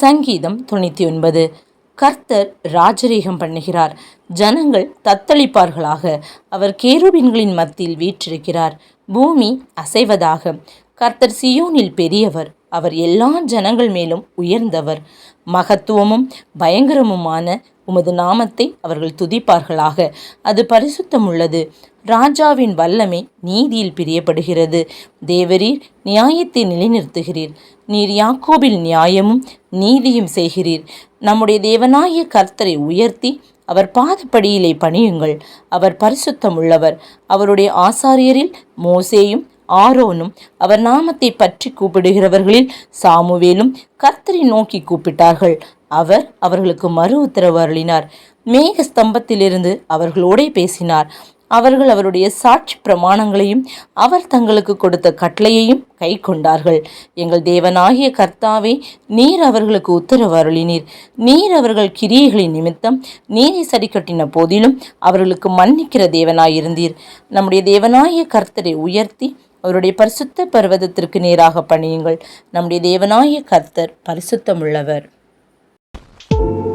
சங்கீதம் தொண்ணூற்றி ஒன்பது. கர்த்தர் ராஜரீகம் பண்ணுகிறார். ஜனங்கள் தத்தளிப்பார்களாக. அவர் கேருபின்களின் மத்தியில் வீற்றிருக்கிறார். பூமி அசைவதாக. கர்த்தர் சியோனில் பெரியவர். அவர் எல்லா ஜனங்கள் மேலும் உயர்ந்தவர். மகத்துவமும் பயங்கரமுமான உமது நாமத்தை அவர்கள் துதிப்பார்களாக. அது பரிசுத்தம் உள்ளது ராஜாவின் வல்லமை நீதியில் பிரியப்படுகிறது. தேவரீர் நியாயத்தை நிலைநிறுத்துகிறீர். நீர் யாக்கோபில் நியாயமும் நீதியும் செய்கிறீர். நம்முடைய தேவனாகிய கர்த்தரை உயர்த்தி அவர் பாதப்படியிலே பணியுங்கள். அவர் பரிசுத்தம் உள்ளவர் அவருடைய ஆசாரியரில் மோசேயும் ஆரோனும் அவர் நாமத்தை பற்றி கூப்பிடுகிறவர்களில் சாமுவேலும் கர்த்தரை நோக்கி கூப்பிட்டார்கள். அவர் அவர்களுக்கு மறு உத்தரவு அருளினார். மேக ஸ்தம்பத்திலிருந்து அவர்களோடே பேசினார். அவர்கள் அவருடைய சாட்சி பிரமாணங்களையும் அவர் தங்களுக்கு கொடுத்த கட்டளையையும் கை கொண்டார்கள் எங்கள் தேவனாகிய கர்த்தாவே நீர் அவர்களுக்கு உத்தரவு அருளினீர். நீர் அவர்கள் கிரியைகளின் நிமித்தம் நீரை சரிக்கட்டின போதிலும் அவர்களுக்கு மன்னிக்கிற தேவனாயிருந்தீர். நம்முடைய தேவனாகிய கர்த்தரை உயர்த்தி அவருடைய பரிசுத்த பர்வதத்திற்கு நேராக பணியுங்கள். நம்முடைய தேவனாய கர்த்தர் பரிசுத்தமுள்ளவர். thank